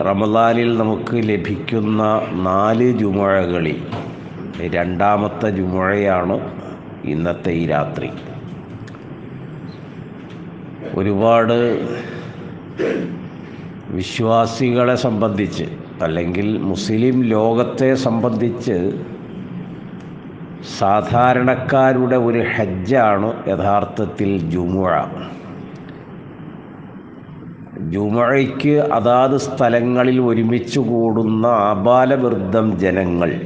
റമദാനിൽ നമുക്ക് ലഭിക്കുന്ന നാല് ജുമുഴകളിൽ രണ്ടാമത്തെ ജുമുഴയാണ് ഇന്നത്തെ ഈ രാത്രി. ഒരുപാട് വിശ്വാസികളെ സംബന്ധിച്ച് അല്ലെങ്കിൽ മുസ്ലിം ലോകത്തെ സംബന്ധിച്ച് സാധാരണക്കാരുടെ ഒരു ഹജ്ജാണ് യഥാർത്ഥത്തിൽ ജുമുഴ ജുമഴയ്ക്ക് അതാത് സ്ഥലങ്ങളിൽ ഒരുമിച്ച് കൂടുന്ന ആബാലവൃദ്ധം ജനങ്ങൾ.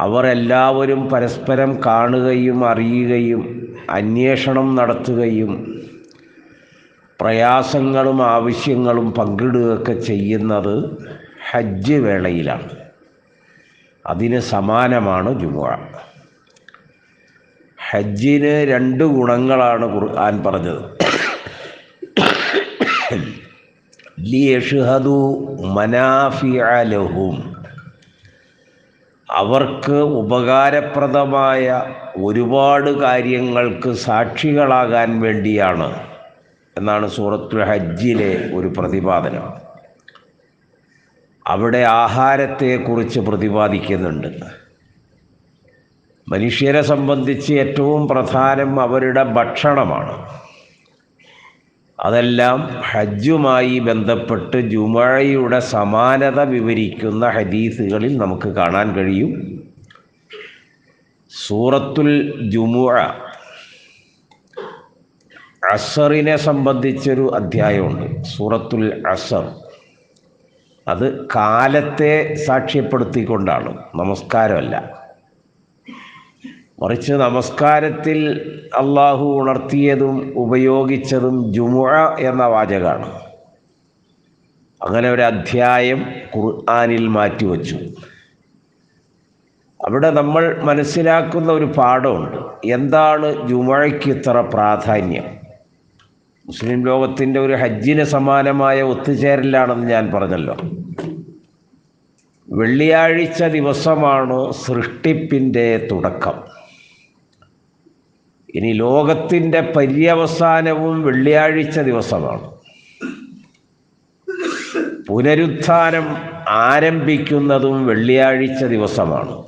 അവരെല്ലാവരും പരസ്പരം കാണുകയും അറിയുകയും അന്വേഷണം നടത്തുകയും പ്രയാസങ്ങളും ആവശ്യങ്ങളും പങ്കിടുകയൊക്കെ ചെയ്യുന്നത് ഹജ്ജ് വേളയിലാണ്. അതിന് സമാനമാണ് ജുമുഴ ഹജ്ജിന് രണ്ട് ഗുണങ്ങളാണ് ഖുർആൻ പറഞ്ഞത്. അവർക്ക് ഉപകാരപ്രദമായ ഒരുപാട് കാര്യങ്ങൾക്ക് സാക്ഷികളാകാൻ വേണ്ടിയാണ് എന്നാണ് സൂറത്തുൽ ഹജ്ജിലെ ഒരു പ്രതിപാദനം. അവിടെ ആഹാരത്തെക്കുറിച്ച് പ്രതിപാദിക്കുന്നുണ്ട്. മനുഷ്യരെ സംബന്ധിച്ച് ഏറ്റവും പ്രധാനം അവരുടെ ഭക്ഷണമാണ്. അതെല്ലാം ഹജ്ജുമായി ബന്ധപ്പെട്ട് ജുമഴയുടെ സമാനത വിവരിക്കുന്ന ഹദീസുകളിൽ നമുക്ക് കാണാൻ കഴിയും. സൂറത്തുൽ ജുമുഅ അസറിനെ സംബന്ധിച്ചൊരു അധ്യായമുണ്ട്. സൂറത്തുൽ അസർ. അത് കാലത്തെ സാക്ഷ്യപ്പെടുത്തിക്കൊണ്ടാണ്. നമസ്കാരമല്ല. മറിച്ച് നമസ്കാരത്തിൽ അള്ളാഹു ഉണർത്തിയതും ഉപയോഗിച്ചതും ജുമുഅ എന്ന വാചകമാണ് അങ്ങനെ ഒരു അധ്യായം ഖുർആാനിൽ മാറ്റിവെച്ചു. അവിടെ നമ്മൾ മനസ്സിലാക്കുന്ന ഒരു പാഠമുണ്ട്. എന്താണ് ജുമഴയ്ക്ക് ഇത്ര പ്രാധാന്യം? മുസ്ലിം ലോകത്തിന്റെ ഒരു ഹജ്ജിന് സമാനമായ ഒത്തുചേരലാണെന്ന് ഞാൻ പറഞ്ഞല്ലോ. വെള്ളിയാഴ്ച ദിവസമാണ് സൃഷ്ടിപ്പിന്റെ തുടക്കം. ഇനി ലോകത്തിന്റെ പര്യവസാനവും വെള്ളിയാഴ്ച ദിവസമാണ്. പുനരുത്ഥാനം ആരംഭിക്കുന്നതും വെള്ളിയാഴ്ച ദിവസമാണ്.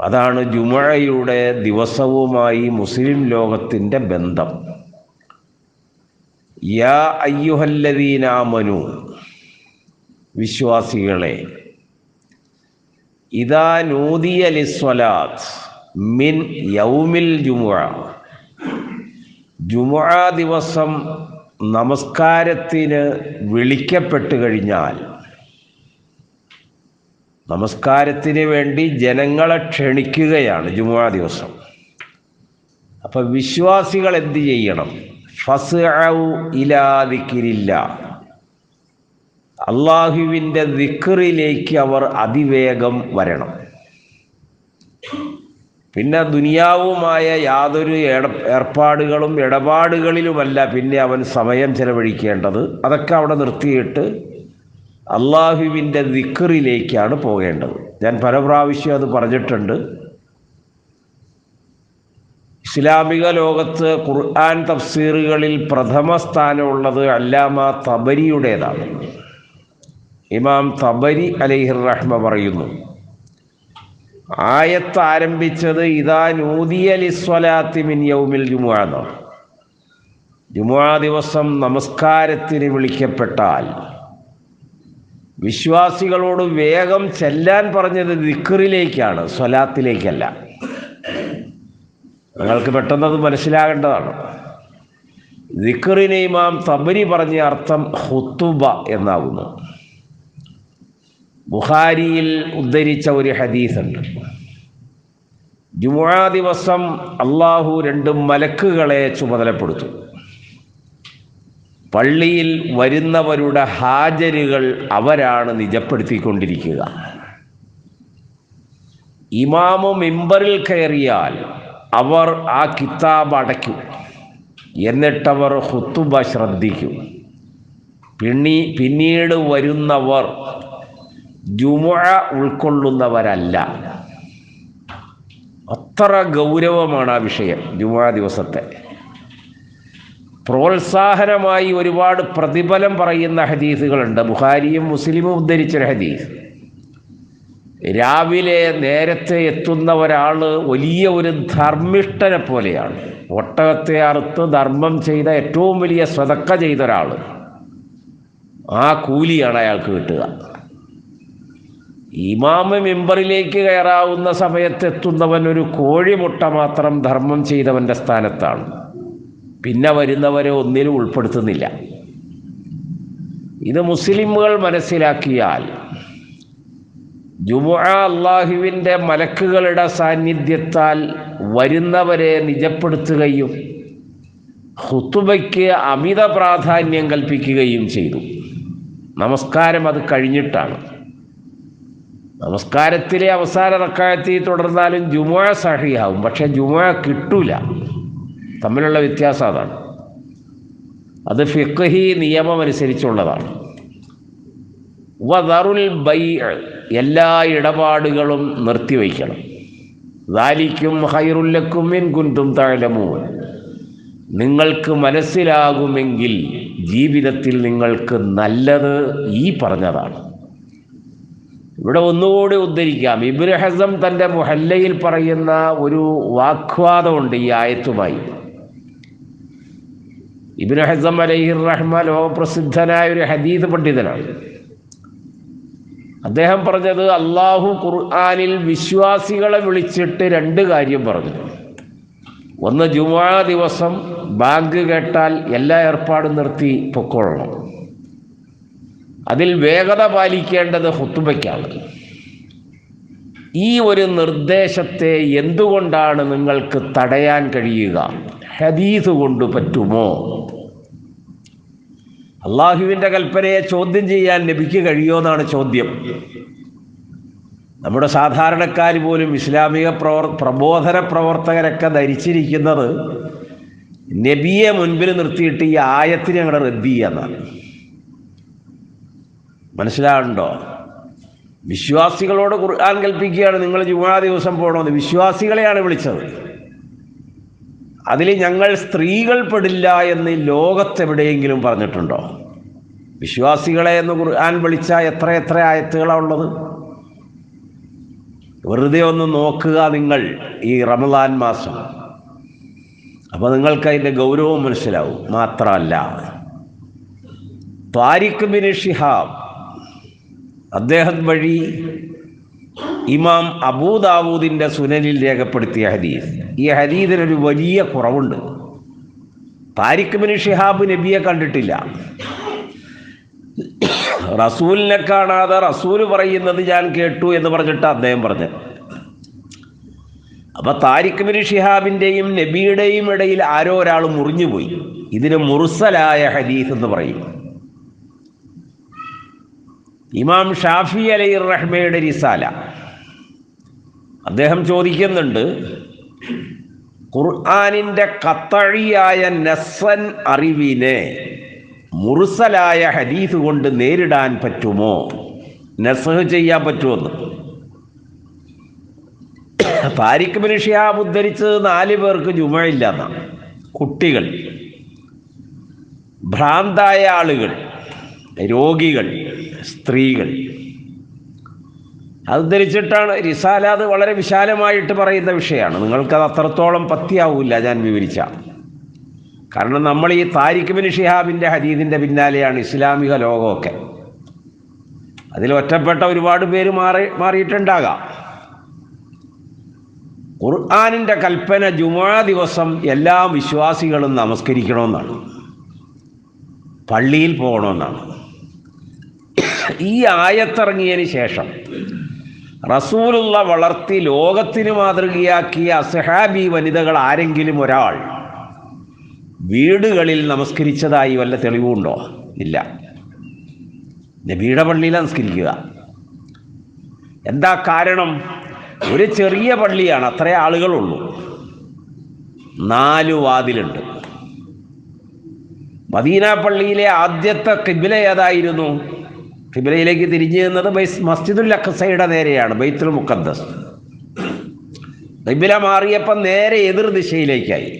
അതാണ് ജുമഴയുടെ ദിവസവുമായി മുസ്ലിം ലോകത്തിന്റെ ബന്ധം. യാ അയ്യുഹല്ലദീനാമനു വിശ്വാസികളെ ഇതാ നൂതിയ ലിസ്വലാത്ത്. മിൻ യൗമിൽ ജുമുഅ. ജുമുഅ ദിവസം നമസ്കാരത്തിന് വിളിക്കപ്പെട്ട് കഴിഞ്ഞാൽ നമസ്കാരത്തിന് വേണ്ടി ജനങ്ങളെ ക്ഷണിക്കുകയാണ് ജുമുഅ ദിവസം. അപ്പം വിശ്വാസികൾ എന്ത് ചെയ്യണം? ഫസ് ഇലാതിക്കിരില്ല അള്ളാഹുവിന്റെ ദിക്കറിലേക്ക് അവർ അതിവേഗം വരണം. പിന്നെ ദുനിയാവുമായ യാതൊരു ഏർപ്പാടുകളും ഇടപാടുകളിലുമല്ല പിന്നെ അവൻ സമയം ചെലവഴിക്കേണ്ടത്. അതൊക്കെ അവിടെ നിർത്തിയിട്ട് അള്ളാഹുവിന്റെ ദിക്കറിലേക്കാണ് പോകേണ്ടത്. ഞാൻ പല പ്രാവശ്യം അത് പറഞ്ഞിട്ടുണ്ട്. ഇസ്ലാമിക ലോകത്ത് ഖുർആൻ തഫ്സീറുകളിൽ പ്രഥമ സ്ഥാനമുള്ളത് അല്ലാമ തബരിയുടേതാണ്. ഇമാം തബരി അലൈഹിർ റഹ്മ പറയുന്നു ആയത്ത് ആരംഭിച്ചത് ഇതാ നൂതിയലിസ്വലാത്തി മിൻ യൗമിൽ ജുമുഅ എന്നാണ് ജുമുഅ ദിവസം നമസ്കാരത്തിന് വിളിക്കപ്പെട്ടാൽ വിശ്വാസികളോട് വേഗം ചെല്ലാൻ പറഞ്ഞത് ദിക്കറിലേക്കാണ് സ്വലാത്തിലേക്കല്ല. നിങ്ങൾക്ക് അത് മനസ്സിലാകേണ്ടതാണ്. ദിക്കറിനെ ഇമാം തബരി പറഞ്ഞ അർത്ഥം ഹുത്തുബ എന്നാകുന്നു ബുഖാരിയിൽ ഉദ്ധരിച്ച ഒരു ഹദീസുണ്ട്. ജുമുഅ ദിവസം അള്ളാഹു രണ്ട് മലക്കുകളെ ചുമതലപ്പെടുത്തും. പള്ളിയിൽ വരുന്നവരുടെ ഹാജരുകൾ അവരാണ് നിജപ്പെടുത്തിക്കൊണ്ടിരിക്കുക. ഇമാമു മിമ്പറിൽ കയറിയാൽ അവർ ആ കിതാബ് അടയ്ക്കും. എന്നിട്ടവർ ഹുത്തുബ ശ്രദ്ധിക്കും. പിന്നീ പിന്നീട് വരുന്നവർ ജുമുഅ ഉൾക്കൊള്ളുന്നവരല്ല. അത്ര ഗൗരവമാണ് ആ വിഷയം ജുമുഅ ദിവസത്തെ. പ്രോത്സാഹനമായി ഒരുപാട് പ്രതിഫലം പറയുന്ന ഹദീസുകളുണ്ട്. ബുഹാരിയും മുസ്ലിമും ഉദ്ധരിച്ചൊരു ഹദീസ്. രാവിലെ നേരത്തെ എത്തുന്ന ഒരാൾ വലിയ ഒരു ധർമ്മിഷ്ഠനെ പോലെയാണ്. ഒട്ടകത്തെ അറുത്ത് ധർമ്മം ചെയ്ത ഏറ്റവും വലിയ സ്വതക്ക ചെയ്ത ഒരാൾ. ആ കൂലിയാണ് അയാൾക്ക് കിട്ടുക. ഇമാമ് മെമ്പറിലേക്ക് കയറാവുന്ന സമയത്തെത്തുന്നവൻ ഒരു കോഴിമുട്ട മാത്രം ധർമ്മം ചെയ്തവന്റെ സ്ഥാനത്താണ്. പിന്നെ വരുന്നവരെ ഒന്നിലും ഉൾപ്പെടുത്തുന്നില്ല. ഇത് മുസ്ലിമുകൾ മനസ്സിലാക്കിയാൽ ജുമുഅ അള്ളാഹുവിന്റെ മലക്കുകളുടെ സാന്നിധ്യത്താൽ വരുന്നവരെ നിജപ്പെടുത്തുകയും ഹുത്തുബയ്ക്ക് അമിത പ്രാധാന്യം കൽപ്പിക്കുകയും ചെയ്തു. നമസ്കാരം അത് കഴിഞ്ഞിട്ടാണ്. നമസ്കാരത്തിലെ അവസാന റക്കായത്തിൽ തുടർന്നാലും ജുമുഅ സഹിയാവും. പക്ഷെ ജുമുഅ കിട്ടൂല. തമ്മിലുള്ള വ്യത്യാസം അതാണ്. അത് ഫിഖഹി നിയമം അനുസരിച്ചുള്ളതാണ് വദറുൽ ബൈ എല്ലാ ഇടപാടുകളും നിർത്തിവയ്ക്കണം. ദാലിക്കും ഹൈറുല്ലക്കും മിൻ കുന്തും താഴമൂ നിങ്ങൾക്ക് മനസ്സിലാകുമെങ്കിൽ ജീവിതത്തിൽ നിങ്ങൾക്ക് നല്ലത് ഈ പറഞ്ഞതാണ്. ഇവിടെ ഒന്നുകൂടി ഉദ്ധരിക്കാം. ഇബ്രഹസം തന്റെ മുഹല്ലയിൽ പറയുന്ന ഒരു വാഗ്വാദമുണ്ട് ഈ ആയത്തുമായി. ഇബ്രഹസം അലൈഹി റഹ്മാൻ ലോകപ്രസിദ്ധനായ ഒരു ഹദീദ് പണ്ഡിതനാണ്. അദ്ദേഹം പറഞ്ഞത് അള്ളാഹു ഖുർആാനിൽ വിശ്വാസികളെ വിളിച്ചിട്ട് രണ്ട് കാര്യം പറഞ്ഞു ഒന്ന് ജുമാ ദിവസം ബാങ്ക് കേട്ടാൽ എല്ലാ ഏർപ്പാടും നിർത്തി പൊക്കോളണം. അതിൽ വേഗത പാലിക്കേണ്ടത് ഹുത്തുബയ്ക്കാണ്. ഈ ഒരു നിർദ്ദേശത്തെ എന്തുകൊണ്ടാണ് നിങ്ങൾക്ക് തടയാൻ കഴിയുക? ഹദീസ് കൊണ്ട് പറ്റുമോ? അള്ളാഹുവിന്റെ കൽപ്പനയെ ചോദ്യം ചെയ്യാൻ നബിക്ക് കഴിയുമോ എന്നാണ് ചോദ്യം. നമ്മുടെ സാധാരണക്കാർ പോലും ഇസ്ലാമിക പ്രവർ പ്രബോധന പ്രവർത്തകരൊക്കെ ധരിച്ചിരിക്കുന്നത് നബിയെ മുൻപിൽ നിർത്തിയിട്ട് ഈ ആയത്തിനെ അങ്ങടെ റദ്ദി ചെയ്യാന്നാണ് മനസ്സിലാവുന്നുണ്ടോ? വിശ്വാസികളോട് ഖുർആൻ കൽപ്പിക്കുകയാണ് നിങ്ങൾ ജുമാ ദിവസം പോകണമെന്ന് വിശ്വാസികളെയാണ് വിളിച്ചത്. അതിൽ ഞങ്ങൾ സ്ത്രീകൾ പെടില്ല എന്ന് ലോകത്തെവിടെയെങ്കിലും പറഞ്ഞിട്ടുണ്ടോ? വിശ്വാസികളെ എന്ന് ഖുർആൻ വിളിച്ച എത്ര എത്ര ആയത്തുകളാണ് ഉള്ളത്? വെറുതെ ഒന്ന് നോക്കുക നിങ്ങൾ ഈ റമദാൻ മാസം. അപ്പോൾ നിങ്ങൾക്ക് അതിന്റെ ഗൗരവം മനസ്സിലാവും. മാത്രമല്ല താരിഖ് ബിൻ ഷിഹാബ് അദ്ദേഹം വഴി ഇമാം അബൂദാവൂദിന്റെ സുനലിൽ രേഖപ്പെടുത്തിയ ഹദീസ്. ഈ ഹരീദിനൊരു വലിയ കുറവുണ്ട്. താരിഖ് ബിൻ ഷിഹാബ് നബിയെ കണ്ടിട്ടില്ല. റസൂലിനെ കാണാതെ റസൂൽ പറയുന്നത് ഞാൻ കേട്ടു എന്ന് പറഞ്ഞിട്ട് അദ്ദേഹം പറഞ്ഞത്. അപ്പൊ താരിഖ് ബിൻ ഷിഹാബിന്റെയും നബിയുടെയും ഇടയിൽ ആരോ ഒരാൾ മുറിഞ്ഞുപോയി. ഇതിന് മുറുസലായ ഹദീസ് എന്ന് പറയും. ഇമാം ഷാഫി അലൈ റഹ്മയുടെ റിസാല. അദ്ദേഹം ചോദിക്കുന്നുണ്ട് ഖുർആാനിന്റെ കത്തഴിയായ നസൻ അറിവിനെ മുറുസലായ ഹദീസ് കൊണ്ട് നേരിടാൻ പറ്റുമോ? നസഹ് ചെയ്യാൻ പറ്റുമെന്ന്. താരിഖ് ബിൻ ഷിഹാബ് ഉദ്ധരിച്ചത് നാല് പേർക്ക് ചുമയില്ല എന്നാ കുട്ടികൾ ഭ്രാന്തായ ആളുകൾ രോഗികൾ. സ്ത്രീകൾ. അത് ധരിച്ചിട്ടാണ് റിസാല അത് വളരെ വിശാലമായിട്ട് പറയുന്ന വിഷയമാണ്. നിങ്ങൾക്കത് അത്രത്തോളം പത്തിയാവില്ല ഞാൻ വിവരിച്ച. കാരണം നമ്മൾ ഈ താരിഖ് ബിൻ ഷിഹാബിന്റെ ഹദീദിന്റെ പിന്നാലെയാണ് ഇസ്ലാമിക ലോകമൊക്കെ. അതിൽ ഒറ്റപ്പെട്ട ഒരുപാട് പേര് മാറി മാറിയിട്ടുണ്ടാകാം. ഖുർആാനിന്റെ കൽപ്പന ജുമാ ദിവസം എല്ലാ വിശ്വാസികളും നമസ്കരിക്കണമെന്നാണ്. പള്ളിയിൽ പോകണമെന്നാണ്. ഈ ആയത്തിറങ്ങിയതിന് ശേഷം റസൂലുള്ള വളർത്തി ലോകത്തിന് മാതൃകയാക്കിയ അസഹാബി വനിതകൾ ആരെങ്കിലും ഒരാൾ വീടുകളിൽ നമസ്കരിച്ചതായി വല്ല തെളിവുണ്ടോ? ഇല്ല. നബിയുടെ പള്ളിയിൽ നമസ്കരിക്കുക. എന്താ കാരണം? ഒരു ചെറിയ പള്ളിയാണ് അത്ര ആളുകളുള്ളൂ. നാല് വാതിലുണ്ട്. മദീന പള്ളിയിലെ ആദ്യത്തെ കിബില ഏതായിരുന്നു? കിബിലയിലേക്ക് തിരിഞ്ഞു നിന്നത് ബൈസ് മസ്ജിദുൽ അഖസയുടെ നേരെയാണ് ബൈത്തുൽ മുഖദ്ദസ് കിബില മാറിയപ്പം നേരെ എതിർ ദിശയിലേക്കായി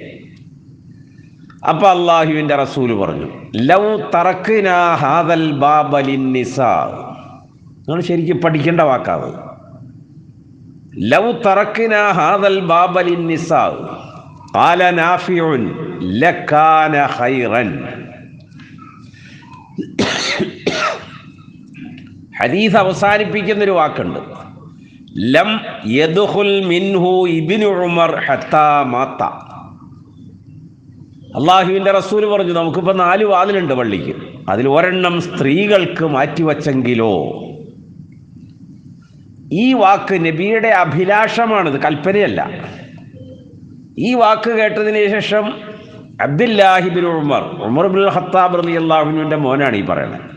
അപ്പൊ അള്ളാഹുവിന്റെ റസൂല് പറഞ്ഞു ലൗ തറക്കിന ഹാദൽ ബാബലിൻ നിസാ നിങ്ങൾ ശരിക്കും പഠിക്കേണ്ട വാക്കാണ് ലൗ തറക്കിന ഹാദൽ ബാബലിൻ നിസാ قال نافع لكان خيرا ഹദീസ് അവസാനിപ്പിക്കുന്ന ഒരു വാക്കുണ്ട്. ലം യദുഹുൽ മിൻഹു ഇബിനു ഉമർ ഹത്താ മാത്ത. അള്ളാഹുവിന്റെ റസൂൽ പറഞ്ഞു നമുക്കിപ്പോൾ നാല് വാതിലുണ്ട് പള്ളിക്ക്. അതിൽ ഒരെണ്ണം സ്ത്രീകൾക്ക് മാറ്റിവച്ചെങ്കിലോ? ഈ വാക്ക് നബിയുടെ അഭിലാഷമാണിത് കൽപ്പനയല്ല. ഈ വാക്ക് കേട്ടതിന് ശേഷം അബ്ദുല്ലാഹിബിൻ ഉമർ ഉമർ ഹത്താബ് റലി അള്ളാഹുവിന്റെ മോനാണ് ഈ പറയുന്നത്.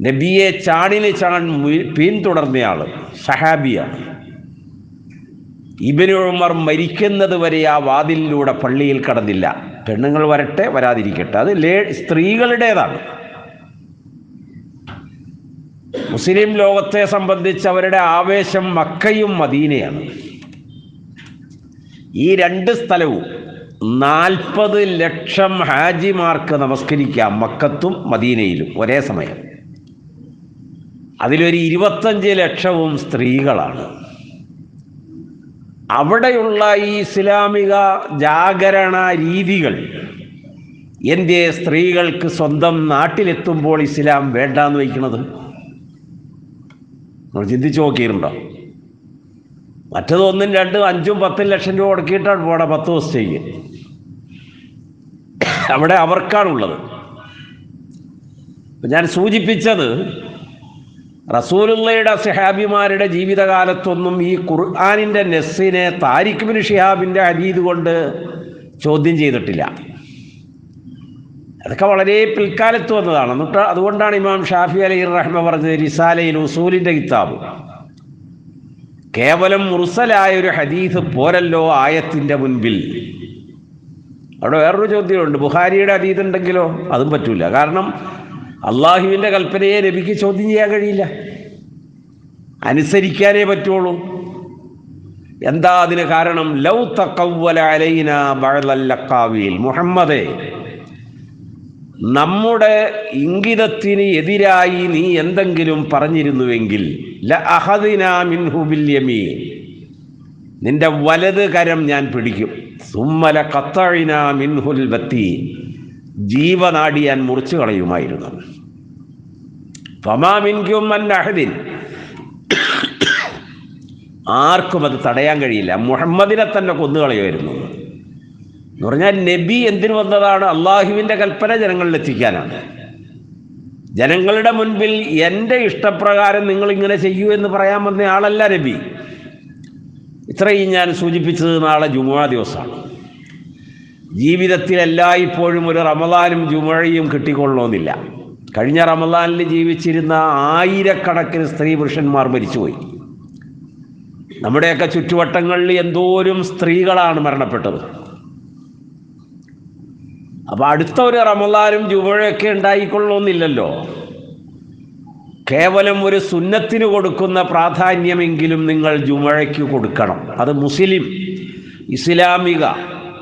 നബിയെ ചാടിന് ചാൺ പിന്തുടർന്നയാൾ സഹാബിയാണ് ഇബിന് ഉമർ മരിക്കുന്നത് വരെ ആ വാതിലിലൂടെ പള്ളിയിൽ കടന്നില്ല. പെണ്ണുങ്ങൾ വരട്ടെ വരാതിരിക്കട്ടെ. അത് ലേ സ്ത്രീകളുടേതാണ്. മുസ്ലിം ലോകത്തെ സംബന്ധിച്ച് അവരുടെ ആവേശം മക്കയും മദീനയാണ്. ഈ രണ്ട് സ്ഥലവും നാൽപ്പത് ലക്ഷം ഹാജിമാർക്ക് നമസ്കരിക്കാം മക്കത്തും മദീനയിലും ഒരേ സമയം. അതിലൊരു ഇരുപത്തഞ്ച് ലക്ഷവും സ്ത്രീകളാണ്. അവിടെയുള്ള ഈ ഇസ്ലാമിക ജാഗരണ രീതികൾ എന്റെ സ്ത്രീകൾക്ക് സ്വന്തം നാട്ടിലെത്തുമ്പോൾ ഇസ്ലാം വേണ്ടാന്ന് വയ്ക്കുന്നത് നമ്മൾ ചിന്തിച്ചു നോക്കിയിട്ടുണ്ടോ? മറ്റത് ഒന്നും രണ്ടും അഞ്ചും പത്തും ലക്ഷം രൂപ മുടക്കിയിട്ടാണ് പോടെ പത്ത് ദിവസത്തേക്ക്. അവിടെ അവർക്കാണുള്ളത്. ഞാൻ സൂചിപ്പിച്ചത് റസൂലുള്ളയുടെ സഹാബിമാരുടെ ജീവിതകാലത്തൊന്നും ഈ ഖുർആാനിന്റെ നെസ്സിനെ താരിഖ് ബിൻ ഷിഹാബിന്റെ ഹദീദ് കൊണ്ട് ചോദ്യം ചെയ്തിട്ടില്ല. അതൊക്കെ വളരെ പിൽക്കാലത്ത് വന്നതാണ്. എന്നിട്ട് അതുകൊണ്ടാണ് ഇമാം ഷാഫി അലി റഹ്മ പറഞ്ഞത് റിസാലയിൽ ഉസൂലിന്റെ കിതാബ്. കേവലം മുർസലായ ഒരു ഹദീസ് പോരല്ലോ ആയത്തിന്റെ മുൻപിൽ. അവിടെ വേറൊരു ചോദ്യമുണ്ട്. ബുഹാരിയുടെ ഹദീസ് ഉണ്ടെങ്കിലോ? അതും പറ്റൂല. കാരണം അള്ളാഹുവിന്റെ കൽപ്പനയെ നബിക്ക് ചോദ്യം ചെയ്യാൻ കഴിയില്ല. അനുസരിക്കാനേ പറ്റുള്ളൂ. എന്താ അതിന് കാരണം? ലൗ തക്കൗവലൈന അലൈന ബഴലല്ലക്കാവിയിൽ മുഹമ്മദേ നമ്മുടെ ഇംഗിതത്തിന് എതിരായി നീ എന്തെങ്കിലും പറഞ്ഞിരുന്നുവെങ്കിൽ നിന്റെ വലത് കരം ഞാൻ പിടിക്കും. സുമ്മല കത്തഴിന മിൻഹുൽ ബത്തി ജീവനാടി ഞാൻ മുറിച്ചു കളയുമായിരുന്നു ഫമാമിൻകും ആർക്കും അത് തടയാൻ കഴിയില്ല. മുഹമ്മദിനെ തന്നെ കൊന്നുകളയുമായിരുന്നു. എന്ന് പറഞ്ഞാൽ നബി എന്തിനു വന്നതാണ്? അള്ളാഹുവിന്റെ കൽപ്പന ജനങ്ങളിൽ എത്തിക്കാനാണ്. ജനങ്ങളുടെ മുൻപിൽ എന്റെ ഇഷ്ടപ്രകാരം നിങ്ങൾ ഇങ്ങനെ ചെയ്യൂ എന്ന് പറയാൻ വന്ന ആളല്ല നബി. ഇത്രയും ഞാൻ സൂചിപ്പിച്ചത് നാളെ ജുമുഅ ദിവസമാണ്. ജീവിതത്തിൽ എല്ലായ്പ്പോഴും ഒരു റമദാനും ജുമഴയും കിട്ടിക്കൊള്ളണമെന്നില്ല കഴിഞ്ഞ റമദാനിൽ ജീവിച്ചിരുന്ന ആയിരക്കണക്കിന് സ്ത്രീ പുരുഷന്മാർ മരിച്ചുപോയി. നമ്മുടെയൊക്കെ ചുറ്റുവട്ടങ്ങളിൽ എന്തോരും സ്ത്രീകളാണ് മരണപ്പെട്ടത്. അപ്പോൾ അടുത്ത ഒരു റമദാനും ജുമഴയൊക്കെ ഉണ്ടായിക്കൊള്ളണമെന്നില്ലല്ലോ കേവലം ഒരു സുന്നത്തിന് കൊടുക്കുന്ന പ്രാധാന്യമെങ്കിലും നിങ്ങൾ ജുമഴയ്ക്ക് കൊടുക്കണം. അത് മുസ്ലിം ഇസ്ലാമിക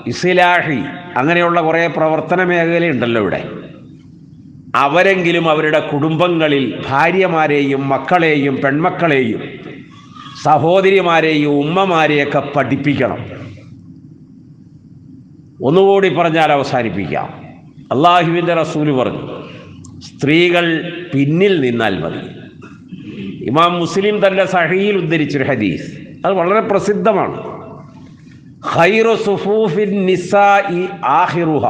ഇസ്ലാഹി അങ്ങനെയുള്ള കുറേ പ്രവർത്തന മേഖലയുണ്ടല്ലോ ഇവിടെ. അവരെങ്കിലും അവരുടെ കുടുംബങ്ങളിൽ ഭാര്യമാരെയും മക്കളെയും പെൺമക്കളെയും സഹോദരിമാരെയും ഉമ്മമാരെയൊക്കെ പഠിപ്പിക്കണം. ഒന്നുകൂടി പറഞ്ഞാൽ അവസാനിപ്പിക്കാം. അള്ളാഹുവിന്റെ റസൂൽ പറഞ്ഞു സ്ത്രീകൾ പിന്നിൽ നിന്നാൽ മതി. ഇമാം മുസ്ലിം തന്റെ സഹിയിൽ ഉദ്ധരിച്ചൊരു ഹദീസ്. അത് വളരെ പ്രസിദ്ധമാണ്. ഖൈറു സുഫൂഫിൻ നിസാഇ ആഹിറുഹ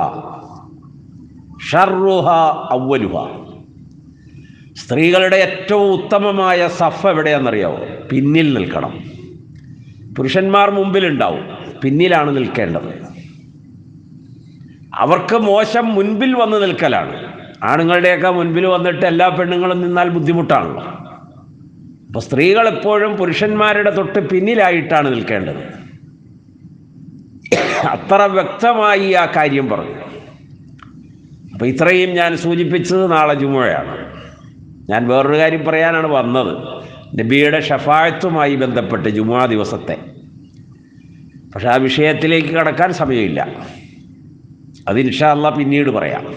ഷർറുഹ അവലുഹ സ്ത്രീകളുടെ ഏറ്റവും ഉത്തമമായ സഫ എവിടെയാണെന്നറിയാവോ? പിന്നിൽ നിൽക്കണം. പുരുഷന്മാർ മുമ്പിലുണ്ടാവും പിന്നിലാണ് നിൽക്കേണ്ടത്. അവർക്ക് മോശം മുൻപിൽ വന്ന് നിൽക്കലാണ്. ആണുങ്ങളുടെയൊക്കെ മുൻപിൽ വന്നിട്ട് എല്ലാ പെണ്ണുങ്ങളും നിന്നാൽ ബുദ്ധിമുട്ടാണല്ലോ. അപ്പോൾ സ്ത്രീകൾ എപ്പോഴും പുരുഷന്മാരുടെ തൊട്ട് പിന്നിലായിട്ടാണ് നിൽക്കേണ്ടത്. അത്ര വ്യക്തമായി ആ കാര്യം പറഞ്ഞു. അപ്പോൾ ഇത്രയും ഞാൻ സൂചിപ്പിച്ചത് നാളെ ജുമുഴയാണ് ഞാൻ വേറൊരു കാര്യം പറയാനാണ് വന്നത്. നബിയുടെ ഷഫായത്തുമായി ബന്ധപ്പെട്ട് ജുമുഅ ദിവസത്തെ. പക്ഷെ ആ വിഷയത്തിലേക്ക് കടക്കാൻ സമയമില്ല. അത് ഇൻഷാ അല്ലാ പിന്നീട് പറയാം.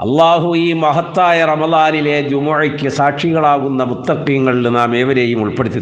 അള്ളാഹു ഈ മഹത്തായ റമലാനിലെ ജുമുഅയ്ക്ക് സാക്ഷികളാകുന്ന മുത്തക്കീങ്ങളിൽ നാം ഏവരെയും ഉൾപ്പെടുത്തി